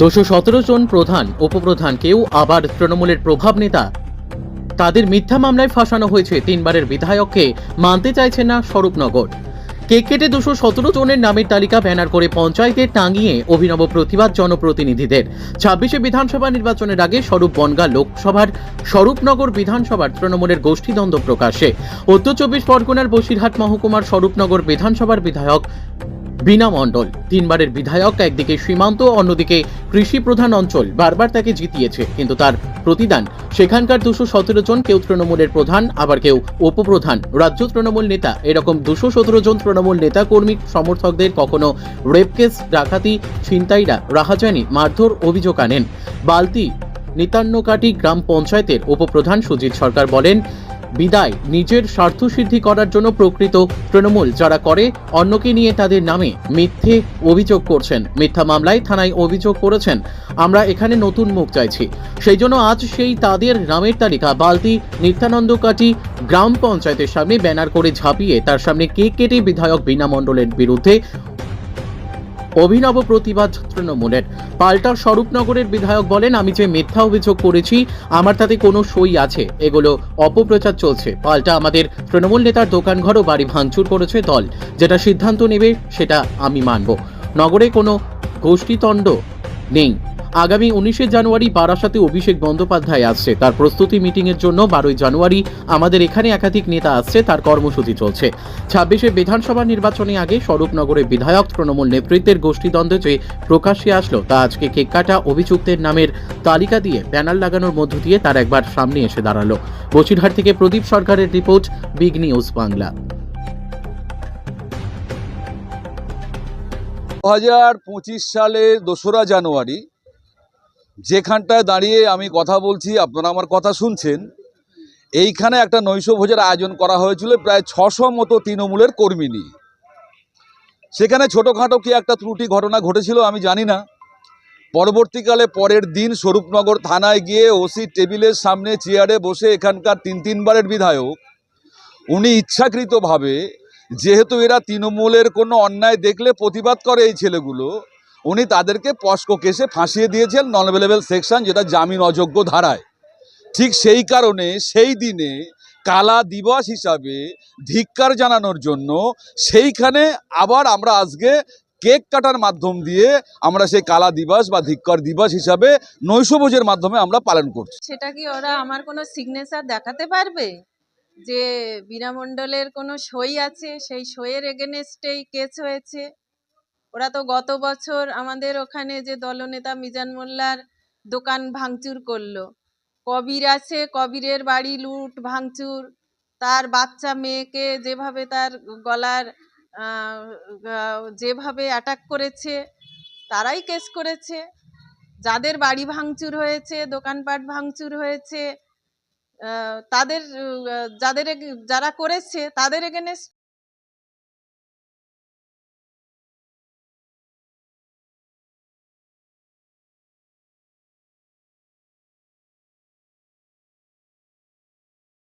দুশো সতেরো জন প্রধান উপপ্রধান কেউ আবার তৃণমূলের প্রভাব নেতা। তাদের মিথ্যা মামলায় ফাঁসানো হয়েছে তিনবারের বিধায়ককে, মানতে চাইছে না স্বরূপনগর। কেক কেটে দুশো সতেরো জনের নামের তালিকা ব্যানার করে পঞ্চায়েতে টাঙিয়ে অভিনব প্রতিবাদ জনপ্রতিনিধিদের। ছাব্বিশে বিধানসভা নির্বাচনের আগে স্বরূপ বনগা লোকসভার স্বরূপনগর বিধানসভার তৃণমূলের গোষ্ঠীদ্বন্দ্ব প্রকাশে উত্তর চব্বিশ পরগনার বসিরহাট মহকুমার স্বরূপনগর বিধানসভার বিধায়ক বিনা মণ্ডল। তিনবারের বিধায়ক, একদিকে সীমান্ত, অন্যদিকে কৃষি প্রধান অঞ্চল। বারবার তাকে জিতিয়েছে, কিন্তু তার প্রতিদান। সেখানকার দুশো সতেরো জন কেউ তৃণমূলের প্রধান, আবার কেউ উপপ্রধান। রাজ্য তৃণমূল নেতা, এরকম দুশো সতেরো জন তৃণমূল নেতা কর্মী সমর্থকদের কখনো রেপকেস ডাকাতি, ছিনতাইরা, রাহাজানি, মারধর অভিযোগ আনেন। বালতি, নিতান্নকাটি গ্রাম পঞ্চায়েতের উপপ্রধান সুজিত সরকার বলেন বিদায়। নিজের স্বার্থসিদ্ধি করার জন্য প্রকৃত তৃণমূল যারা করে, অন্যকে নিয়ে তাদের নামে মিথ্যে অভিযোগ করছেন। মিথ্যা মামলায় থানায় অভিযোগ করেছেন। আমরা এখানে নতুন মুখ চাইছি। সেই জন্য আজ সেই তাদের নামের তালিকা। বালতি নিত্যানন্দকাটি গ্রাম পঞ্চায়েতের সামনে ব্যানার করে ঝাঁপিয়ে তার সামনে কেক কেটে বিধায়ক বিনা মণ্ডলের বিরুদ্ধে অভিনব প্রতিবাদ তৃণমূলের পাল্টা স্বরূপনগরের বিধায়ক বলেন, আমি যে মিথ্যা অভিযোগ করেছি, আমার তাতে কোনো সই আছে। এগুলো অপপ্রচার চলছে। পাল্টা আমাদের তৃণমূল নেতার দোকানঘর ও বাড়ি ভাঙচুর করেছে দল। যেটা সিদ্ধান্ত নেবে, সেটা আমি মানব। নগরে কোনো গোষ্ঠীতণ্ড নেই। আগামী উনিশে জানুয়ারি বারাসাতে অভিষেক বন্দ্যোপাধ্যায় আসছে। তার প্রস্তুতি মিটিংয়ের জন্য বারোই জানুয়ারি আমাদের এখানে একাধিক নেতা আসছে, তার কর্মসূচি চলছে। ছাব্বিশে বিধানসভা নির্বাচনে আগে স্বরূপনগরের বিধায়ক তৃণমূল নেতৃত্বের গোষ্ঠীদ্বন্দ্বে যে প্রকাশ্যে আসলো, তা আজকে কেক কাটা অভিযুক্তের নামের তালিকা দিয়ে ব্যানার লাগানোর মধ্য দিয়ে তার একবার সামনে এসে দাঁড়াল। বসিরহাট থেকে প্রদীপ সরকারের রিপোর্ট, বিগ নিউজ বাংলা। দু হাজার পঁচিশ সালে দোসরা জানুয়ারি যেখানটায় দাঁড়িয়ে আমি কথা বলছি, আপনারা আমার কথা শুনছেন, এইখানে একটা নৈশ ভোজের আয়োজন করা হয়েছিল প্রায় ছশো মতো তৃণমূলের কর্মী নিয়ে। সেখানে ছোটোখাটো কি একটা ত্রুটি ঘটনা ঘটেছিল আমি জানি না। পরবর্তীকালে পরের দিন স্বরূপনগর থানায় গিয়ে ওসি টেবিলের সামনে চেয়ারে বসে এখানকার তিন তিনবারের বিধায়ক, উনি ইচ্ছাকৃতভাবে, যেহেতু এরা তৃণমূলের কোনো অন্যায় দেখলে প্রতিবাদ করে এই ছেলেগুলো উনি তাদেরকে পস্কো কেসে ফাঁসিয়ে দিয়েছেন নন অ্যাভেলেবেল সেকশন যেটা জামিন অযোগ্য ধারায়। ঠিক সেই কারণে সেই দিনে কালা দিবস হিসাবে ধিক্কার জানানোর জন্য সেইখানে আবার আমরা আজকে কেক কাটার মাধ্যম দিয়ে আমরা সেই কালা দিবস বা ধিক্কার দিবস হিসাবে নৈশভোজের মাধ্যমে আমরা পালন করছি। সেটা কি ওরা আমার কোনো সিগনেচার দেখাতে পারবে? যে বিনামণ্ডলের কোনো সই আছে? সেই সইয়ের এগেনেস্টেই কেস হয়েছে? ওরা তো গত বছর আমাদের ওখানে যে দলনেতা মিজান মোল্লার দোকান ভাঙচুর করল। কবির আছে, কবিরের বাড়ি লুট, ভাঙচুর। তার বাচ্চা মেয়েকে যেভাবে তার গলার যেভাবে অ্যাটাক করেছে, তারাই কেস করেছে। যাদের বাড়ি ভাঙচুর হয়েছে, দোকানপাট ভাঙচুর হয়েছে তাদের যাদের, যারা করেছে, তাদের এগেনেস্ট